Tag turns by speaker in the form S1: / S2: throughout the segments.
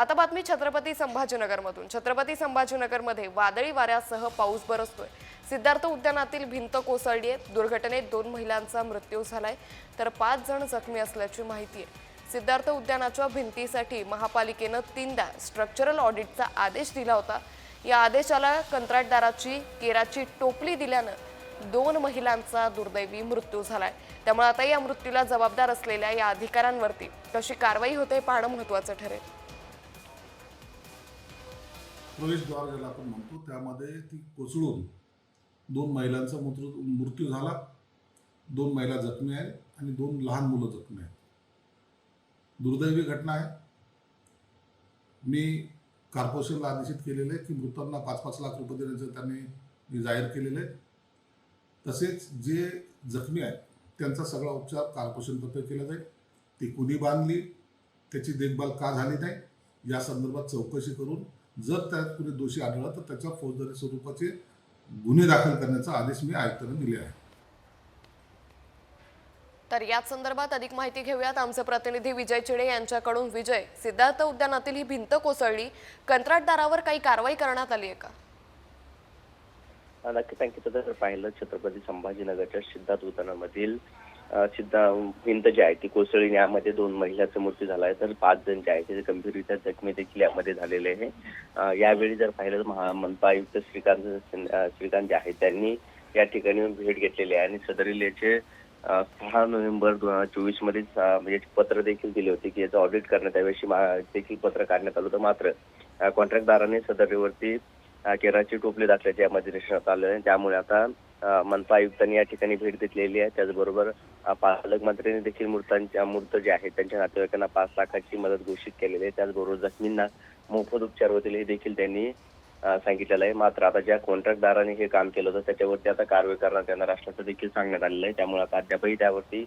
S1: आता बातमी छत्रपती संभाजीनगरमधून. छत्रपती संभाजीनगरमध्ये वादळी वाऱ्यासह पाऊस बरसतोय. सिद्धार्थ उद्यानातील भिंत कोसळली आहे दुर्घटनेत दोन महिलांचा मृत्यू झालाय. तर पाच जण जखमी असल्याची माहिती आहे. सिद्धार्थ उद्यानाच्या भिंतीसाठी महापालिकेनं तीनदा स्ट्रक्चरल ऑडिटचा आदेश दिला होता. या आदेशाला कंत्राटदाराची केराची टोपली दिल्यानं दोन महिलांचा दुर्दैवी मृत्यू झालाय. त्यामुळे आता या मृत्यूला जबाबदार असलेल्या या अधिकाऱ्यांवरती कशी कारवाई होते पाहणं महत्वाचं ठरेल.
S2: प्रवेशद्वार ज्याला आपण म्हणतो त्यामध्ये ती कोसळून दोन महिलांचा मृत्यू मृत्यू झाला. दोन महिला जखमी आहेत आणि दोन लहान मुलं जखमी आहेत. दुर्दैवी घटना आहे. मी कॉर्पोरेशनला आदेशित केलेले आहे की मृतांना पाच पाच लाख रुपये देण्याचं त्यांनी मी जाहीर केलेलं आहे. तसेच जे जखमी आहेत त्यांचा सगळा उपचार कॉर्पोरेशनतर्फे केला जाईल. ती कुणी बांधली त्याची देखभाल का झाली नाही या संदर्भात चौकशी करून जर त्यात कुणी दोषी आढळला तर त्याच्या फौजदारी स्वरूपाचे गुन्हे दाखल करण्याचा आदेश मी आयुक्तांना दिले आहे.
S1: तर याच संदर्भात अधिक माहिती घेऊयात. आमचे प्रतिनिधी विजय चिडे यांच्याकडून विजय. सिद्धार्थ उद्यानातील ही भिंत कोसळली. कंत्राटदारावर काही कारवाई करण्यात आली आहे का?
S3: नक्कीच अंकित जर पाहिलं छत्रपती संभाजीनगरच्या सिद्धार्थ उद्यानामधील सिद्धा भिंत जी आहे ती कोसळली यामध्ये दोन महिलाचा मृत्यू झाला आहे. तर पाच जण जे आहे ते गंभीररित्या जखमी देखील यामध्ये झालेले आहे. यावेळी जर पाहिलं तर महामनपा आयुक्त श्रीकांत श्रीकांत जे आहे त्यांनी या ठिकाणी भेट घेतलेली आहे. आणि सदरील याचे सहा नोव्हेंबर दोन हजार चोवीसमध्ये म्हणजे पत्र देखील दिले होते की याचं ऑडिट करण्यात याविषयी मा- देखील पत्र काढण्यात आलं होतं. मात्र कॉन्ट्रॅक्टदाराने सदरीवरती केराचे केराची टोपली दाखल्याचे यामध्ये निश्चित आलं आहे. त्यामुळे आता मनपा आयुक्तांनी या ठिकाणी भेट घेतलेली आहे. त्याचबरोबर पालकमंत्र्यांनी देखील मृतांच्या मृत जे आहेत त्यांच्या नातेवाईकांना पाच लाखाची मदत घोषित केलेली आहे. त्याचबरोबर जखमींना मोफत उपचार होतील हे देखील त्यांनी सांगितलेलं आहे. मात्र आता ज्या कॉन्ट्रॅक्टदाराने हे काम केलं होतं त्याच्यावरती आता कारवाई करण्यात येणार असल्याचं देखील सांगण्यात आलेलं आहे. त्यामुळे आता अद्यापही त्यावरती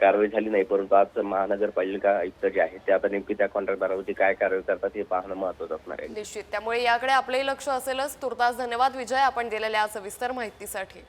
S3: कारवाई झाली नाही. परंतु आज महानगरपालिका आयुक्त जे आहेत ते आता नेमकी त्या कॉन्ट्रॅक्टदारावरती काय कारवाई करतात हे पाहणं महत्वाचं असणार आहे.
S1: निश्चित. त्यामुळे याकडे आपलंही लक्ष असेलच. तुर्तास धन्यवाद विजय आपण दिलेल्या सविस्तर माहितीसाठी.